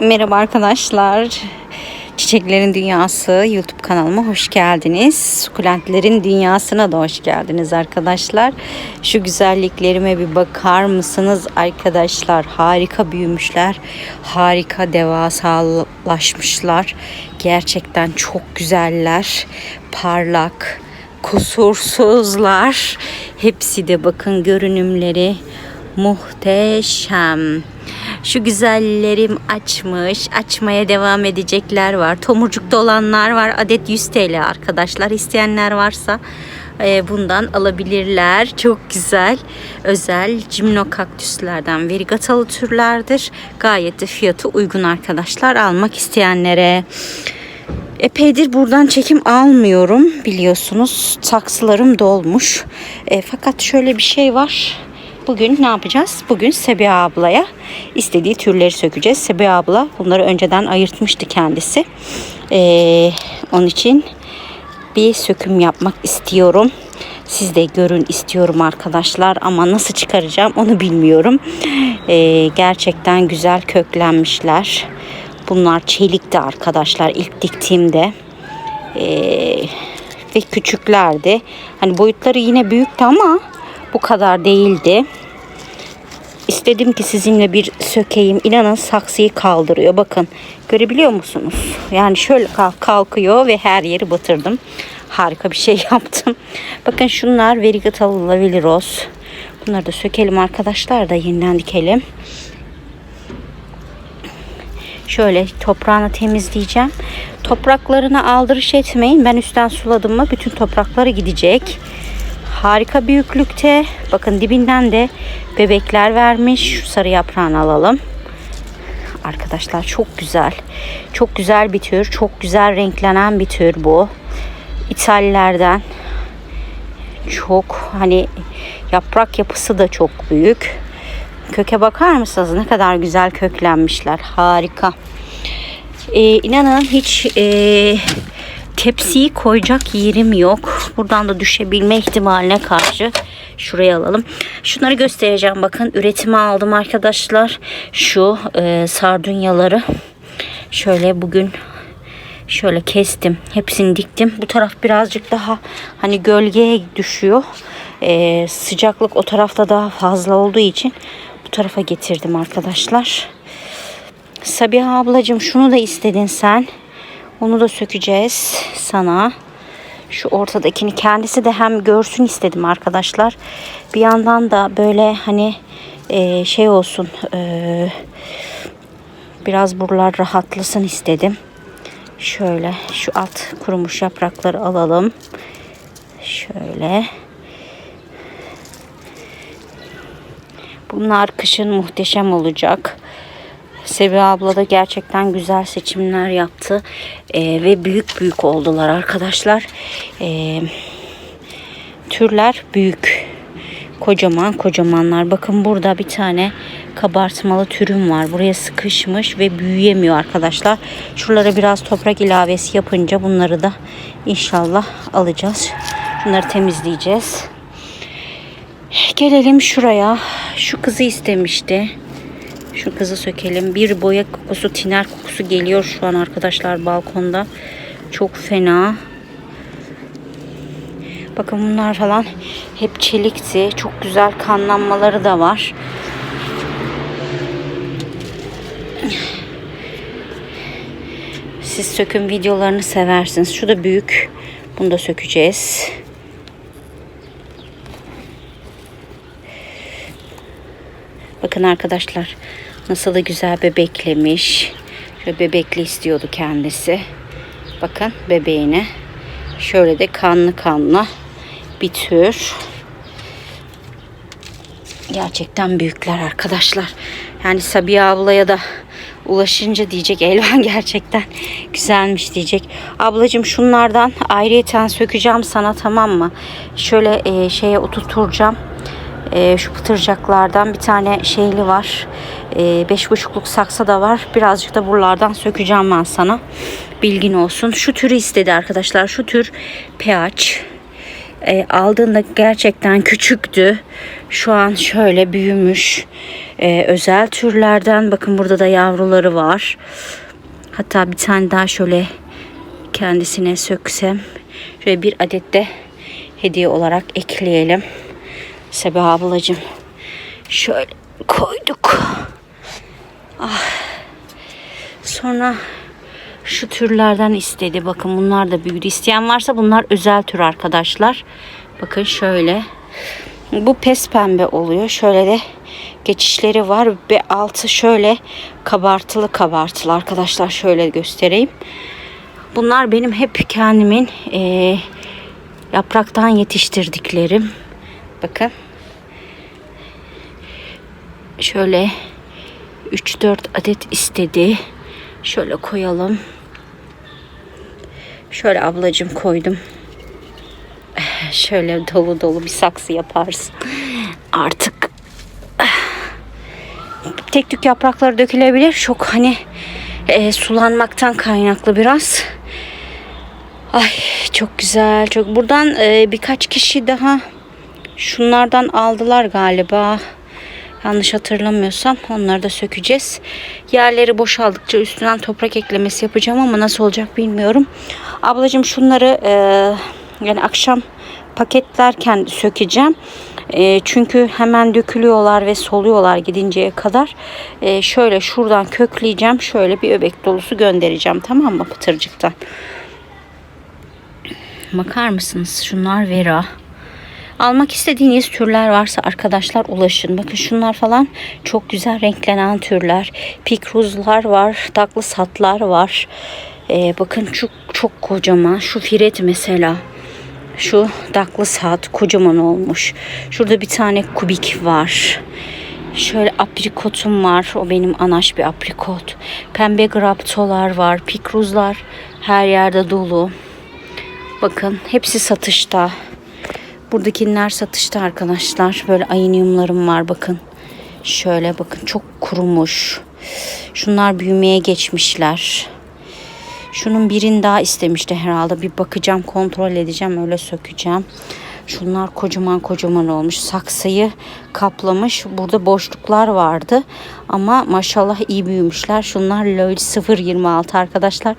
Merhaba arkadaşlar. Çiçeklerin Dünyası YouTube kanalıma hoş geldiniz. Sukulentlerin dünyasına da hoş geldiniz arkadaşlar. Şu güzelliklerime bir bakar mısınız arkadaşlar? Harika büyümüşler. Harika devasalaşmışlar. Gerçekten çok güzeller. Parlak, kusursuzlar. Hepsi de bakın görünümleri muhteşem. Şu güzellerim açmış. Açmaya devam edecekler var. Tomurcukta olanlar var. Adet 100 TL arkadaşlar. İsteyenler varsa e, bundan alabilirler. Çok güzel. Özel cimno kaktüslerden verigatalı türlerdir. Gayet de fiyatı uygun arkadaşlar. Almak isteyenlere. Epeydir buradan çekim almıyorum biliyorsunuz. Saksılarım dolmuş. E, fakat şöyle bir şey var. Bugün ne yapacağız? Bugün Sebiha ablaya istediği türleri sökeceğiz. Sebiha abla bunları önceden ayırtmıştı kendisi. Ee, onun için bir söküm yapmak istiyorum. Siz de görün istiyorum arkadaşlar ama nasıl çıkaracağım onu bilmiyorum. Ee, gerçekten güzel köklenmişler. Bunlar çelikti arkadaşlar ilk diktiğimde. Ee, ve küçüklerdi. Hani boyutları yine büyüktü ama bu kadar değildi. İstedim ki sizinle bir sökeyim. İnanın saksıyı kaldırıyor. Bakın görebiliyor musunuz? Yani şöyle kalkıyor ve her yeri batırdım. Harika bir şey yaptım. Bakın şunlar Verigatalı Lavillos. Bunları da sökelim arkadaşlar da yeniden dikelim. Şöyle toprağını temizleyeceğim. Topraklarını aldırış etmeyin. Ben üstten suladım mı bütün toprakları gidecek. Harika büyüklükte. Bakın dibinden de bebekler vermiş. Şu sarı yaprağını alalım. Arkadaşlar çok güzel. Çok güzel bir tür. Çok güzel renklenen bir tür bu. İtallerden. Çok hani yaprak yapısı da çok büyük. Köke bakar mısınız? Ne kadar güzel köklenmişler. Harika. Ee, inanın hiç e, tepsiyi koyacak yerim yok. Buradan da düşebilme ihtimaline karşı şuraya alalım. Şunları göstereceğim. Bakın üretime aldım arkadaşlar. Şu e, sardunyaları şöyle bugün şöyle kestim. Hepsini diktim. Bu taraf birazcık daha hani gölgeye düşüyor. E, sıcaklık o tarafta daha fazla olduğu için bu tarafa getirdim arkadaşlar. Sabiha ablacığım şunu da istedin sen. Onu da sökeceğiz sana. Şu ortadakini kendisi de hem görsün istedim arkadaşlar. Bir yandan da böyle hani e, şey olsun e, biraz buralar rahatlasın istedim. Şöyle şu alt kurumuş yaprakları alalım. Şöyle. Bunlar kışın muhteşem olacak. Sevi abla da gerçekten güzel seçimler yaptı. Ee, ve büyük büyük oldular arkadaşlar. Ee, türler büyük. Kocaman kocamanlar. Bakın burada bir tane kabartmalı türüm var. Buraya sıkışmış ve büyüyemiyor arkadaşlar. Şuralara biraz toprak ilavesi yapınca bunları da inşallah alacağız. Bunları temizleyeceğiz. Gelelim şuraya. Şu kızı istemişti. Şu kızı sökelim. Bir boya kokusu, tiner kokusu geliyor şu an arkadaşlar balkonda. Çok fena. Bakın bunlar falan hep çelikti. Çok güzel kanlanmaları da var. Siz söküm videolarını seversiniz. Şu da büyük. Bunu da sökeceğiz. Bakın arkadaşlar nasıl da güzel bebeklemiş. Şöyle bebekli istiyordu kendisi. Bakın bebeğine. Şöyle de kanlı kanlı bir tür. Gerçekten büyükler arkadaşlar. Yani Sabiha ablaya da ulaşınca diyecek Elvan gerçekten güzelmiş diyecek. Ablacığım şunlardan ayrıyeten sökeceğim sana tamam mı? Şöyle e, şeye oturtacağım e, şu pıtırcaklardan bir tane şeyli var. E, beş buçukluk saksa da var. Birazcık da buralardan sökeceğim ben sana. Bilgin olsun. Şu türü istedi arkadaşlar. Şu tür pH. E, aldığında gerçekten küçüktü. Şu an şöyle büyümüş. Ee, özel türlerden bakın burada da yavruları var. Hatta bir tane daha şöyle kendisine söksem. Şöyle bir adet de hediye olarak ekleyelim. Sebeha ablacığım. Şöyle koyduk. Ah. Sonra şu türlerden istedi. Bakın bunlar da büyüdü. İsteyen varsa bunlar özel tür arkadaşlar. Bakın şöyle. Bu pes pembe oluyor. Şöyle de geçişleri var ve altı şöyle kabartılı kabartılı arkadaşlar. Şöyle göstereyim. Bunlar benim hep kendimin eee, yapraktan yetiştirdiklerim. Bakın. Şöyle 3-4 adet istedi. Şöyle koyalım. Şöyle ablacığım koydum. Şöyle dolu dolu bir saksı yaparsın. Artık tek tük yaprakları dökülebilir. Çok hani e, sulanmaktan kaynaklı biraz. Ay çok güzel. Çok buradan e, birkaç kişi daha şunlardan aldılar galiba. Yanlış hatırlamıyorsam onları da sökeceğiz. Yerleri boşaldıkça üstünden toprak eklemesi yapacağım ama nasıl olacak bilmiyorum. Ablacığım şunları e, yani akşam paketlerken sökeceğim. E, çünkü hemen dökülüyorlar ve soluyorlar gidinceye kadar. E, şöyle şuradan kökleyeceğim. Şöyle bir öbek dolusu göndereceğim. Tamam mı pıtırcıktan? Bakar mısınız? Şunlar Vera. Almak istediğiniz türler varsa arkadaşlar ulaşın. Bakın şunlar falan çok güzel renklenen türler. Pikruzlar var. Douglas hatlar var. Ee, bakın çok çok kocaman. Şu firet mesela. Şu Douglas hat kocaman olmuş. Şurada bir tane kubik var. Şöyle aprikotum var. O benim anaş bir aprikot. Pembe graptolar var. Pikruzlar her yerde dolu. Bakın hepsi satışta. Buradakiler satışta arkadaşlar. Böyle ayiniumlarım var bakın. Şöyle bakın çok kurumuş. Şunlar büyümeye geçmişler. Şunun birini daha istemişti herhalde. Bir bakacağım kontrol edeceğim öyle sökeceğim. Şunlar kocaman kocaman olmuş. Saksıyı kaplamış. Burada boşluklar vardı. Ama maşallah iyi büyümüşler. Şunlar LOL 026 arkadaşlar.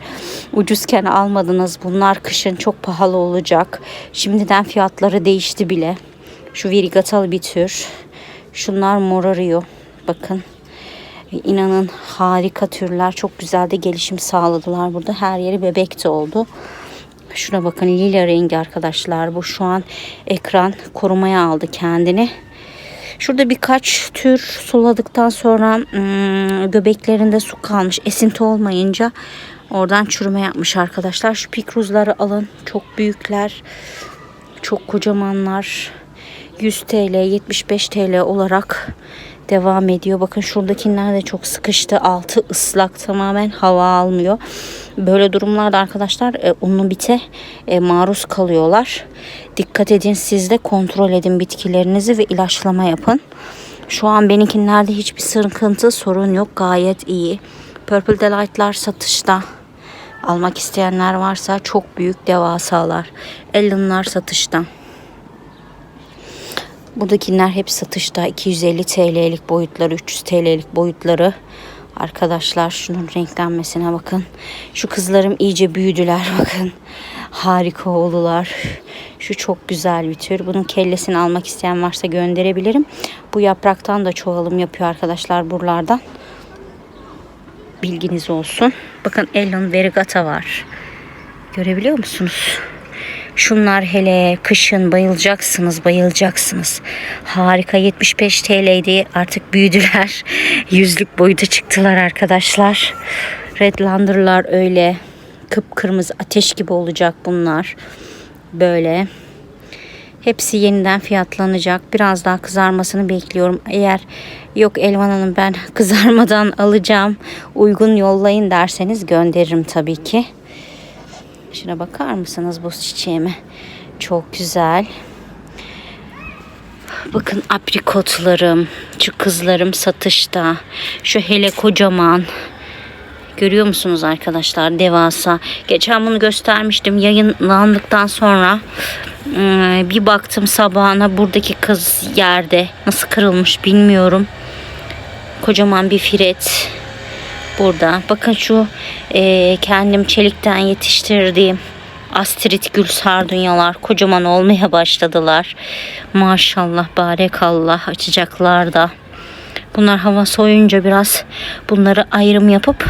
Ucuzken almadınız. Bunlar kışın çok pahalı olacak. Şimdiden fiyatları değişti bile. Şu virigatalı bir tür. Şunlar morarıyor. Bakın. İnanın harika türler. Çok güzel de gelişim sağladılar burada. Her yeri bebek de oldu. Şuna bakın lila rengi arkadaşlar. Bu şu an ekran korumaya aldı kendini. Şurada birkaç tür suladıktan sonra hmm, göbeklerinde su kalmış. Esinti olmayınca oradan çürüme yapmış arkadaşlar. Şu pikruzları alın. Çok büyükler. Çok kocamanlar. 100 TL, 75 TL olarak devam ediyor. Bakın şuradakiler de çok sıkıştı. Altı ıslak tamamen hava almıyor. Böyle durumlarda arkadaşlar e, unlu bite e, maruz kalıyorlar. Dikkat edin siz de kontrol edin bitkilerinizi ve ilaçlama yapın. Şu an benimkinlerde hiçbir sıkıntı sorun yok. Gayet iyi. Purple Delight'lar satışta. Almak isteyenler varsa çok büyük devasalar. Ellen'lar satışta. Buradakiler hep satışta 250 TL'lik boyutları, 300 TL'lik boyutları. Arkadaşlar şunun renklenmesine bakın. Şu kızlarım iyice büyüdüler bakın. Harika oldular. Şu çok güzel bir tür. Bunun kellesini almak isteyen varsa gönderebilirim. Bu yapraktan da çoğalım yapıyor arkadaşlar buralardan. Bilginiz olsun. Bakın Ellon Verigata var. Görebiliyor musunuz? Şunlar hele kışın bayılacaksınız, bayılacaksınız. Harika 75 TL'ydi. Artık büyüdüler. Yüzlük boyuta çıktılar arkadaşlar. Redlander'lar öyle. Kıpkırmızı ateş gibi olacak bunlar. Böyle. Hepsi yeniden fiyatlanacak. Biraz daha kızarmasını bekliyorum. Eğer yok Elvan Hanım ben kızarmadan alacağım uygun yollayın derseniz gönderirim tabii ki. Şuna bakar mısınız bu çiçeğime? Çok güzel. Bakın aprikotlarım, şu kızlarım satışta. Şu hele kocaman. Görüyor musunuz arkadaşlar? Devasa. Geçen bunu göstermiştim. Yayınlandıktan sonra ıı, bir baktım sabahına buradaki kız yerde. Nasıl kırılmış bilmiyorum. Kocaman bir firet burada. Bakın şu e, kendim çelikten yetiştirdiğim astrit gül sardunyalar kocaman olmaya başladılar. Maşallah barekallah açacaklar da. Bunlar hava soğuyunca biraz bunları ayrım yapıp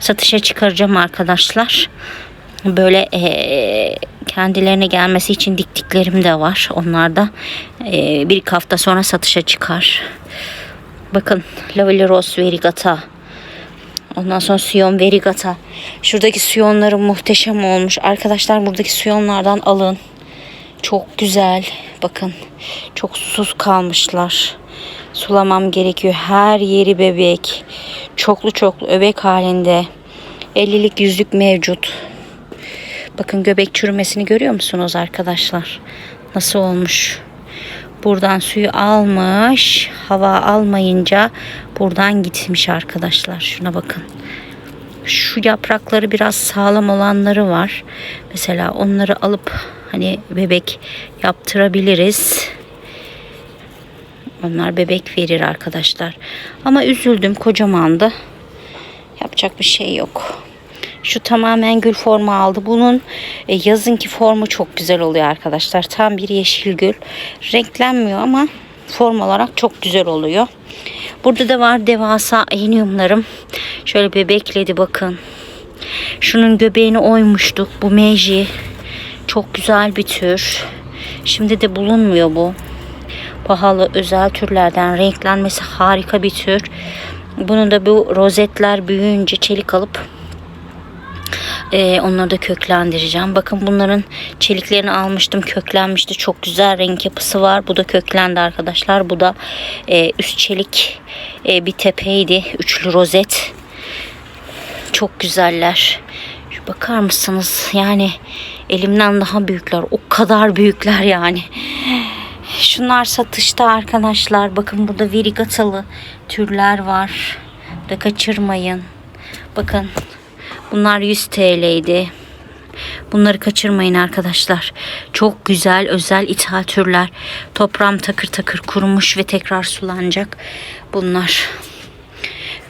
satışa çıkaracağım arkadaşlar. Böyle eee, kendilerine gelmesi için diktiklerim de var. Onlar da eee, bir hafta sonra satışa çıkar. Bakın Lavalier Rose Verigata. Ondan sonra Siyon Verigata. Şuradaki siyonları muhteşem olmuş. Arkadaşlar buradaki siyonlardan alın. Çok güzel. Bakın çok susuz kalmışlar. Sulamam gerekiyor. Her yeri bebek. Çoklu çoklu öbek halinde. 50'lik yüzlük mevcut. Bakın göbek çürümesini görüyor musunuz arkadaşlar? Nasıl olmuş? Buradan suyu almış. Hava almayınca buradan gitmiş arkadaşlar. Şuna bakın. Şu yaprakları biraz sağlam olanları var. Mesela onları alıp hani bebek yaptırabiliriz. Onlar bebek verir arkadaşlar. Ama üzüldüm kocamandı. Yapacak bir şey yok. Şu tamamen gül formu aldı. Bunun e, yazınki formu çok güzel oluyor arkadaşlar. Tam bir yeşil gül. Renklenmiyor ama form olarak çok güzel oluyor. Burada da var devasa enyumlarım. Şöyle bebekledi bakın. Şunun göbeğini oymuştuk. Bu meji. Çok güzel bir tür. Şimdi de bulunmuyor bu. Pahalı özel türlerden renklenmesi harika bir tür. Bunun da bu rozetler büyüyünce çelik alıp ee, onları da köklendireceğim. Bakın bunların çeliklerini almıştım. Köklenmişti. Çok güzel renk yapısı var. Bu da köklendi arkadaşlar. Bu da e, üst çelik e, bir tepeydi. Üçlü rozet. Çok güzeller. Şu bakar mısınız? Yani elimden daha büyükler. O kadar büyükler yani. Şunlar satışta arkadaşlar. Bakın burada verigatalı türler var. Da kaçırmayın. Bakın bunlar 100 TL'ydi. Bunları kaçırmayın arkadaşlar. Çok güzel özel ithal türler. Toprağım takır takır kurumuş ve tekrar sulanacak. Bunlar.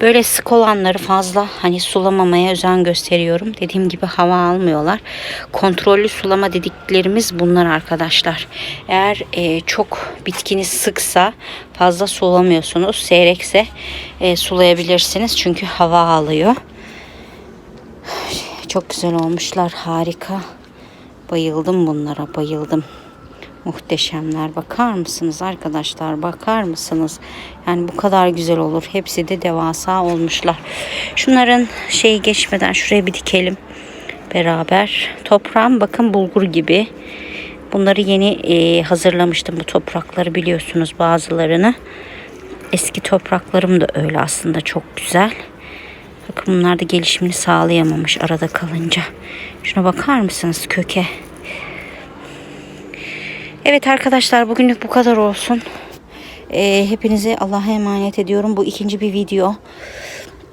Böyle sık olanları fazla hani sulamamaya özen gösteriyorum. Dediğim gibi hava almıyorlar. Kontrollü sulama dediklerimiz bunlar arkadaşlar. Eğer e, çok bitkiniz sıksa fazla sulamıyorsunuz. Seyrekse e, sulayabilirsiniz. Çünkü hava alıyor. Çok güzel olmuşlar. Harika. Bayıldım bunlara. Bayıldım. Muhteşemler. Bakar mısınız arkadaşlar? Bakar mısınız? Yani bu kadar güzel olur. Hepsi de devasa olmuşlar. Şunların şeyi geçmeden şuraya bir dikelim. Beraber. Toprağım bakın bulgur gibi. Bunları yeni e, hazırlamıştım. Bu toprakları biliyorsunuz bazılarını. Eski topraklarım da öyle aslında çok güzel. Bunlar da gelişimini sağlayamamış arada kalınca. Şuna bakar mısınız köke? Evet arkadaşlar bugünlük bu kadar olsun. Ee, hepinizi Allah'a emanet ediyorum. Bu ikinci bir video.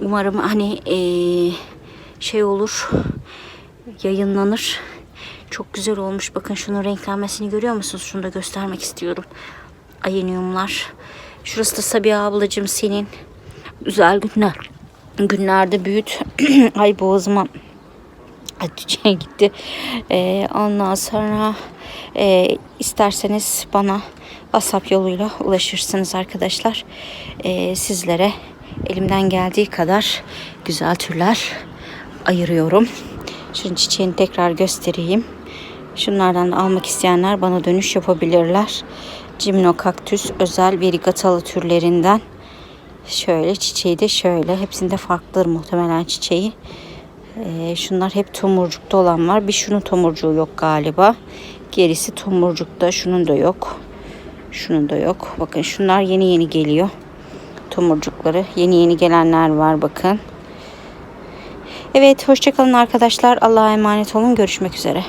Umarım hani ee, şey olur yayınlanır. Çok güzel olmuş. Bakın şunun renklenmesini görüyor musunuz? Şunu da göstermek istiyorum. Ayeniumlar. Şurası da Sabiha ablacığım senin. Güzel günler. Günlerde büyüt. Ay boğazıma Hatice'ye gitti. Ee, ondan sonra e, isterseniz bana WhatsApp yoluyla ulaşırsınız arkadaşlar. Ee, sizlere elimden geldiği kadar güzel türler ayırıyorum. Şunun çiçeğini tekrar göstereyim. Şunlardan almak isteyenler bana dönüş yapabilirler. Cimno kaktüs özel verigatalı türlerinden. Şöyle çiçeği de şöyle. Hepsinde farklıdır muhtemelen çiçeği. Ee, şunlar hep tomurcukta olan var. Bir şunun tomurcuğu yok galiba. Gerisi tomurcukta. Şunun da yok. Şunun da yok. Bakın şunlar yeni yeni geliyor. Tomurcukları. Yeni yeni gelenler var bakın. Evet hoşçakalın arkadaşlar. Allah'a emanet olun. Görüşmek üzere.